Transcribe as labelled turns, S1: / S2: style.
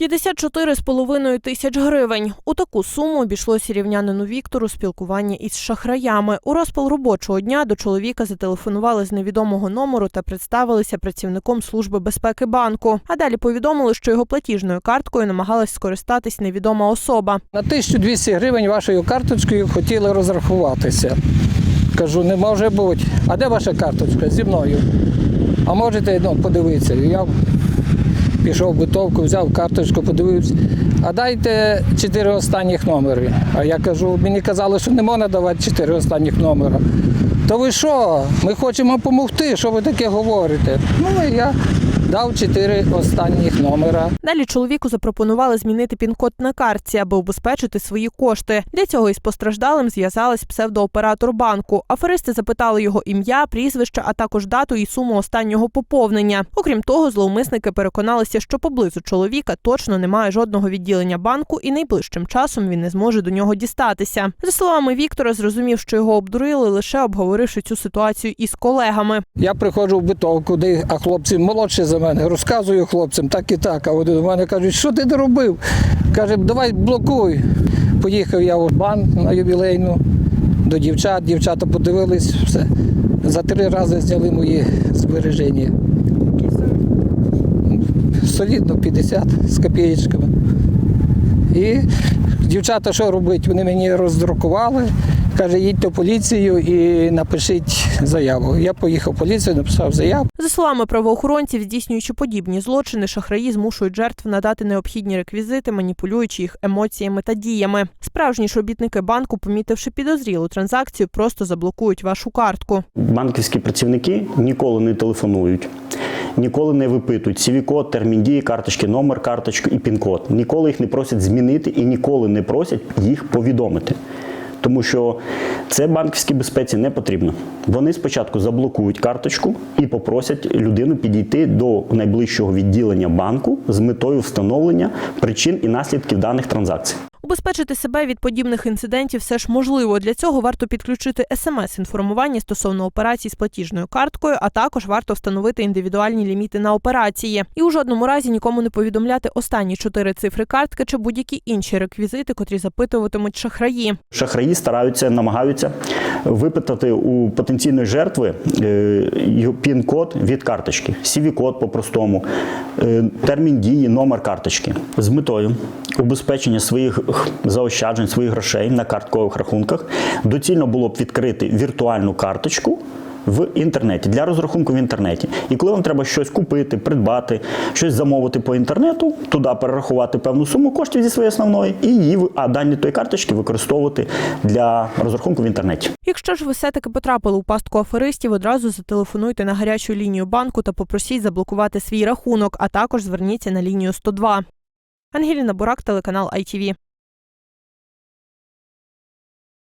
S1: 54,5 тисяч гривень. У таку суму обійшлося рівнянину Віктору спілкування із шахраями. У розпал робочого дня до чоловіка зателефонували з невідомого номеру та представилися працівником служби безпеки банку. А далі повідомили, що його платіжною карткою намагалась скористатись невідома особа.
S2: На 1200 гривень вашою карточкою хотіли розрахуватися. Кажу, не може бути. А де ваша карточка? Зі мною. А можете ну, подивитися. Я пішов в битовку, взяв карточку, подивився. А дайте чотири останніх номери. А я кажу, мені казали, що не можна давати чотири останніх номера. То ви що? Ми хочемо допомогти, що ви таке говорите? Ну, і я дав чотири останніх номера.
S1: Далі чоловіку запропонували змінити пін-код на картці, аби убезпечити свої кошти. Для цього із постраждалим зв'язалась псевдооператор банку. Аферисти запитали його ім'я, прізвище, а також дату і суму останнього поповнення. Окрім того, зловмисники переконалися, що поблизу чоловіка точно немає жодного відділення банку, і найближчим часом він не зможе до нього дістатися. За словами Віктора, зрозумів, що його обдурили, лише обговоривши цю ситуацію із колегами.
S2: Я приходжу в битовку, де а хлопці молодші за мене, розказую хлопцям так і так. А вони до мене кажуть, що ти доробив? Каже, давай блокуй. Поїхав я в банк на ювілейну до дівчат. Дівчата подивились все. За три рази зняли мої збереження. Солідно 50 з копієчками. І дівчата що робить? Вони мені роздрукували. Каже, їдьте в поліцію і напишіть заяву. Я поїхав в поліцію, написав заяву.
S1: За словами правоохоронців, здійснюючи подібні злочини, шахраї змушують жертв надати необхідні реквізити, маніпулюючи їх емоціями та діями. Справжні ж робітники банку, помітивши підозрілу транзакцію, просто заблокують вашу картку.
S3: Банківські працівники ніколи не телефонують, ніколи не випитують CV-код, термін дії карточки, номер карточки і пін-код. Ніколи їх не просять змінити і ніколи не просять їх повідомити. Тому що це банківській безпеці не потрібно. Вони спочатку заблокують карточку і попросять людину підійти до найближчого відділення банку з метою встановлення причин і наслідків даних транзакцій.
S1: Убезпечити себе від подібних інцидентів все ж можливо. Для цього варто підключити смс-інформування стосовно операцій з платіжною карткою, а також варто встановити індивідуальні ліміти на операції. І у жодному разі нікому не повідомляти останні чотири цифри картки чи будь-які інші реквізити, котрі запитуватимуть шахраї.
S3: Шахраї стараються, намагаються випитати у потенційної жертви е, пін-код від карточки, CV-код по-простому, е, термін дії, номер карточки з метою убезпечення своїх заощаджень, своїх грошей на карткових рахунках. Доцільно було б відкрити віртуальну карточку. В інтернеті для розрахунку в інтернеті. І коли вам треба щось купити, придбати, щось замовити по інтернету, туди перерахувати певну суму коштів зі своєї основної, і її а дані тої карточки використовувати для розрахунку в інтернеті.
S1: Якщо ж ви все-таки потрапили у пастку аферистів, одразу зателефонуйте на гарячу лінію банку та попросіть заблокувати свій рахунок, а також зверніться на лінію 102. Ангеліна Бурак, телеканал ITV.